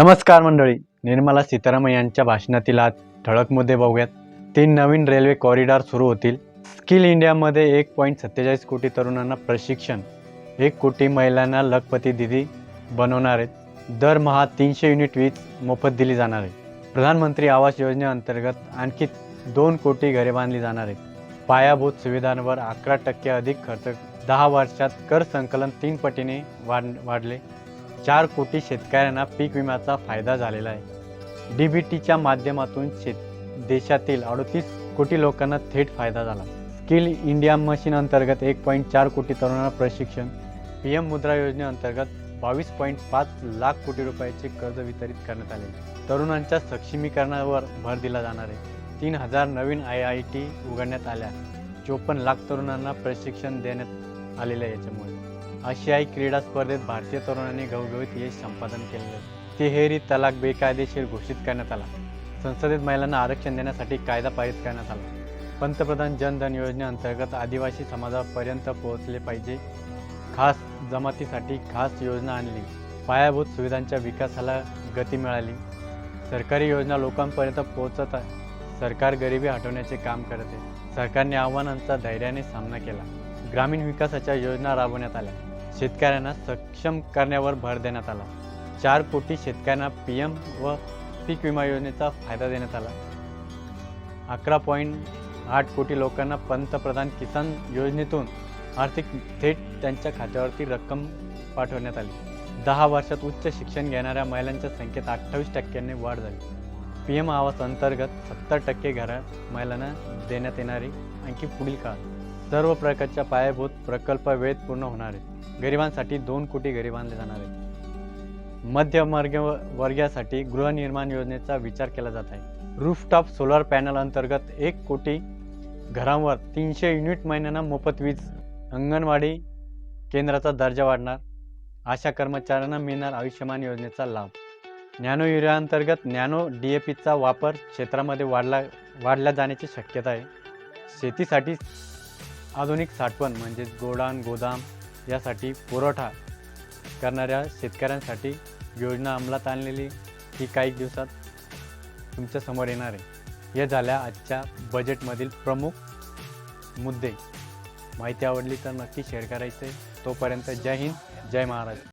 नमस्कार मंडळी निर्मला सीतारामन यांच्या भाषणातील आज ठळक मुद्दे बघूयात. तीन नवीन रेल्वे कॉरिडॉर सुरू होतील. स्किल इंडियामध्ये एक पॉईंट सत्तेचाळीस कोटी तरुणांना प्रशिक्षण. एक कोटी महिलांना लखपती दिदी बनवणार आहेत. दरमहा तीनशे युनिट वीज मोफत दिली जाणार आहे. प्रधानमंत्री आवास योजनेअंतर्गत आणखी दोन कोटी घरे बांधली जाणार आहेत. पायाभूत सुविधांवर अकरा टक्के अधिक खर्च दहा वर्षात कर संकलन तीन पटीने वाढ वाढले. चार कोटी शेतकऱ्यांना पीक विम्याचा फायदा झालेला आहे. डी बी टीच्या माध्यमातून शेत देशातील अडतीस कोटी लोकांना थेट फायदा झाला. स्किल इंडिया मशीन अंतर्गत एक पॉईंट चार कोटी तरुणांना प्रशिक्षण. पी एम मुद्रा योजनेअंतर्गत बावीस पॉईंट पाच लाख कोटी रुपयाचे कर्ज वितरित करण्यात आले. तरुणांच्या सक्षमीकरणावर भर दिला जाणार आहे. तीन हजार नवीन आय आय टी उघडण्यात आल्या. चोपन्न लाख तरुणांना प्रशिक्षण देण्यात आलेलं आहे याच्यामुळे. आशियाई क्रीडा स्पर्धेत भारतीय तरुणांनी घवघवीत यश संपादन केलेलं तिहेरी तलाक बेकायदेशीर घोषित करण्यात आला. संसदेत महिलांना आरक्षण देण्यासाठी कायदा पारित करण्यात आला. पंतप्रधान जनधन योजनेअंतर्गत आदिवासी समाजापर्यंत पोहोचले पाहिजे. खास जमातीसाठी खास योजना आणली. पायाभूत सुविधांच्या विकासाला गती मिळाली. सरकारी योजना लोकांपर्यंत पोहोचत सरकार गरिबी हटवण्याचे काम करत आहे. सरकारने आव्हानांचा धैर्याने सामना केला. ग्रामीण विकासाच्या योजना राबवण्यात आल्या. शेतकऱ्यांना सक्षम करण्यावर भर देण्यात आला. चार कोटी शेतकऱ्यांना पी एम व पीक विमा योजनेचा फायदा देण्यात आला. अकरा पॉईंट आठ कोटी लोकांना पंतप्रधान किसान योजनेतून आर्थिक थेट त्यांच्या खात्यावरती रक्कम पाठवण्यात आली. दहा वर्षात उच्च शिक्षण घेणाऱ्या महिलांच्या संख्येत अठ्ठावीस टक्क्यांनी वाढ झाली. पी एम आवास अंतर्गत सत्तर टक्के घरात महिलांना देण्यात येणारी आणखी पुढील काळ. सर्व प्रकारच्या पायाभूत प्रकल्प वेळेत पूर्ण होणार आहेत. गरिबांसाठी दोन कोटी घरे बांधले जाणार आहेत. मध्यमवर्ग वर्गासाठी गृहनिर्माण योजनेचा विचार केला जात आहे. रूफटॉप सोलर पॅनल अंतर्गत एक कोटी घरांवर तीनशे युनिट महिन्यांना मोफत वीज. अंगणवाडी केंद्राचा दर्जा वाढणार. आशा कर्मचाऱ्यांना मिळणार आयुष्यमान योजनेचा लाभ. नॅनो युरिया अंतर्गत नॅनो डी ए पीचा वापर क्षेत्रामध्ये वाढला वाढल्या जाण्याची शक्यता आहे. शेतीसाठी आधुनिक साठवण म्हणजेच गोडाऊन गोदाम यासाठी पुरवठा करणाऱ्या शेतकऱ्यांसाठी योजना अंमलात आणलेली ही काही दिवसात तुमच्यासमोर येणार आहे. या झाल्या आजच्या बजेटमधील प्रमुख मुद्दे. माहिती आवडली तर नक्की शेअर करायचे. तोपर्यंत जय हिंद जय महाराज